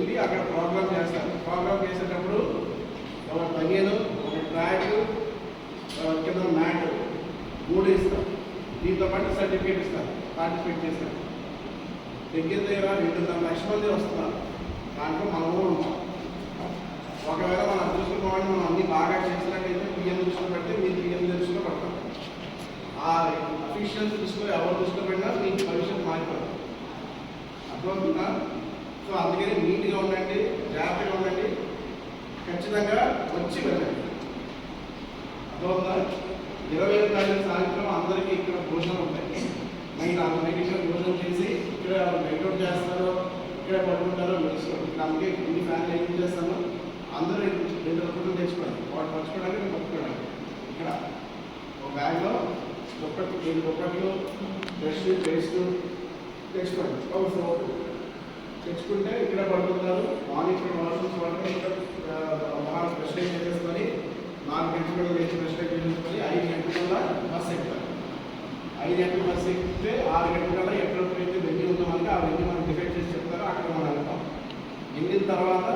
వెళ్ళి అక్కడ ప్రోగ్రామ్ చేస్తారు. ప్రోగ్రామ్ చేసేటప్పుడు ఒక బనియను ఒక ట్రాక్ కింద మ్యాట్ మూడు ఇస్తాం దీంతో పాటు సర్టిఫికేట్ ఇస్తారు. పార్టిసిపేట్ చేస్తారు. దగ్గర దగ్గర రెండున్నర లక్షల మంది వస్తున్నారు. దాంట్లో మనము ఉంటాం. ఒకవేళ మన అదృష్టం మనం అన్ని బాగా చేసినట్టయితే పిఎం దృష్టిలో పెడితే మీరు పిఎం దృష్టిలో పడతాం ఆ అఫీషియల్స్ దృష్టిలో ఎవరు దృష్టిలో పెట్టినా మీ భవిష్యత్తు మారిపోతుంది. అర్థమవుతుందా? సో అందుకని ఉండండి జాగ్రత్తగా ఉండండి. ఖచ్చితంగా వచ్చి వెళ్ళండి. అర్థమవుతుందా? ఇరవై ఐదు తారీఖు సాయంత్రం అందరికీ ఇక్కడ భోజనం ఉంటాయి. నైన్ నాలుగు నైట్ ఇక్కడ భోజనం చేసి ఇక్కడ బయటౌట్ చేస్తారో ఇక్కడ పడుకుంటారో తెలుసుకోండి ఇక్కడ అందుకే ఇన్ని ఫ్యాన్లు ఏం చేస్తాను అందరూ రెండు రెండు రూపాయలు తెచ్చుకోండి వాటి పచ్చుకోవడానికి నేను పట్టుకోవడానికి ఇక్కడ ఒక బ్యాగ్లో దుప్పటి రెండు దుప్పట్లు బ్రష్ పేస్ట్ తెచ్చుకోండి. ఒక సోప్ తెచ్చుకుంటే ఇక్కడ పడుతున్నారు. మార్నింగ్ ఇక్కడ వాష్రూమ్స్ పడితే ఇక్కడ మహాన్ ప్రెస్టేజ్ చేసేసుకొని నాలుగు గంటలు కూడా లేచి ప్రెస్టేజ్ చేసుకొని ఐదు గంటలకల్లా బస్సు ఎక్కుతారు ఐదు గంటల బస్సు ఎక్కితే ఆరు గంటలకల్లా ఎక్కడ వెన్యూ వెళ్ళి ఉన్నామంటే ఆ వెళ్ళి మనం డిఫెక్ట్ చేసి చెప్తారో అక్కడ మనం వెళ్తాం. వెళ్ళిన తర్వాత